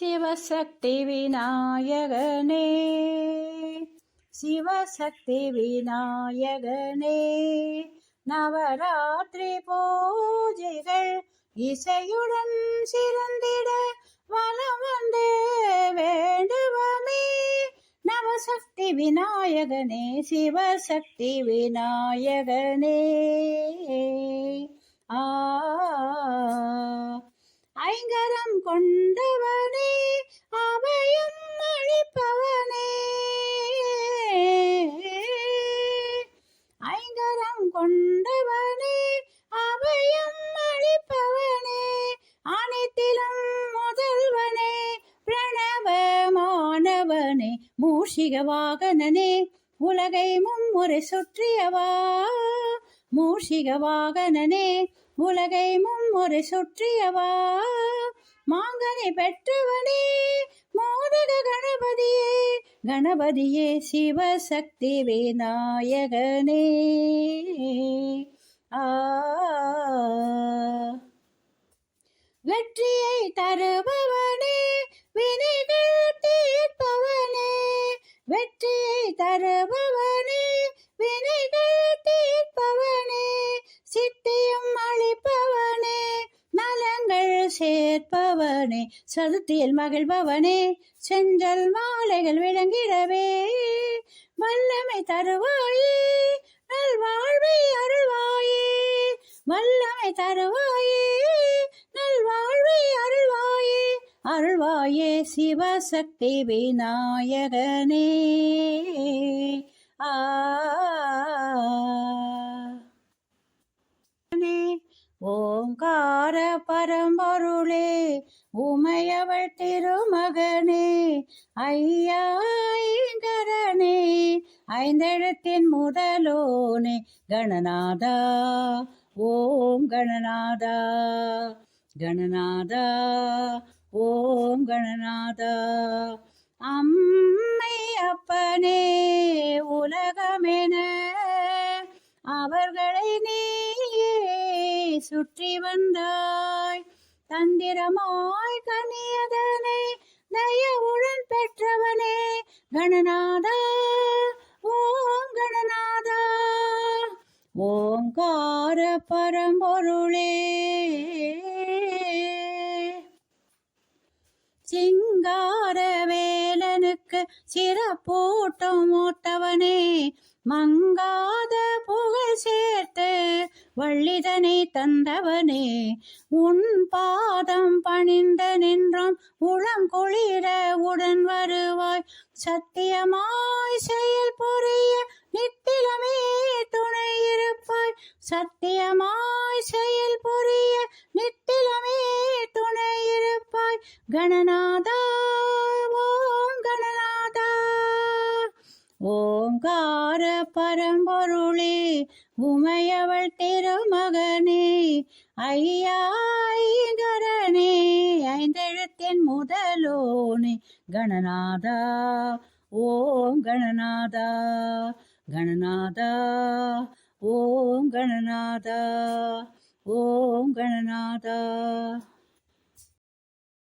சிவசக்தி விநாயகனே சிவசக்தி விநாயகனே நவராத்திரி பூஜைகள் இசையுடன் சிறந்திட வலம் வந்து வேண்டுவமே. நவசக்தி விநாயகனே சிவசக்தி விநாயகனே ஆ ஐங்கரம் கொண்டவனே அவையும் அளிப்பவனே ஐங்கரம் கொண்டவனே அவையும் அளிப்பவனே அனைத்திலும் முதல்வனே பிரணவ மாணவனே மூஷிக வாகனனே உலகை மும்முறை சுற்றியவா. மூஷிக வாகனனே உலகை மும்முறை சுற்றியவா? மாங்கனி பெற்றவனே மோதக கணபதியே கணபதியே சிவசக்தி விநாயகனே. வெற்றியை தருபவனே வினைகள் தீர்ப்பவனே. வெற்றியை தருபவனே கேட்பவனே சதுத்தியில் மகிழ்பவனே செஞ்சல் மாலைகள் விளங்கிடவே. வல்லமை தருவாயே நல்வாழ்வை அருள்வாயே. வல்லமை தருவாயே நல்வாழ்வை அருள்வாயே. அருள்வாயே சிவசக்தி விநாயகனே. ஆ. ஓங்கார பரம்ப உமையவள் திருமகனே ஐயாயிங்கரனே ஐந்தெழுத்தின் முதலோனே கணநாதா ஓம் கணநாதா கணநாதா ஓம் கணநாதா. அம்மை அப்பனே உலகமென அவர்களை நீயே சுற்றி வந்தாய். தந்திரமாய் கனியதனை தயவுடன் பெற்றவனே கணநாதா ஓம் கணநாதா. ஓங்கார பரம்பொருளே. சிறப்பூட்டம் ஓட்டவனே மங்காத புகழ் சேர்த்து வள்ளிதனை தந்தவனே. உன் பாதம் பணிந்த நின்றும் உளம் குளிர உடன் வருவாய். சத்தியமாய் செயல் புரிய நித்திலமே துணை இருப்பாய். சத்தியமாய் செயல் புரிய நித்திலமே துணை இருப்பாய். கணநாத ஓங்கார பரம்பொருளே உமையவள் திருமகனே ஐயாயிகரனே ஐந்தெழுத்தின் முதலோனே. கணநாதா ஓம் கணநாதா கணநாதா ஓம் கணநாதா ஓம் கணநாதா.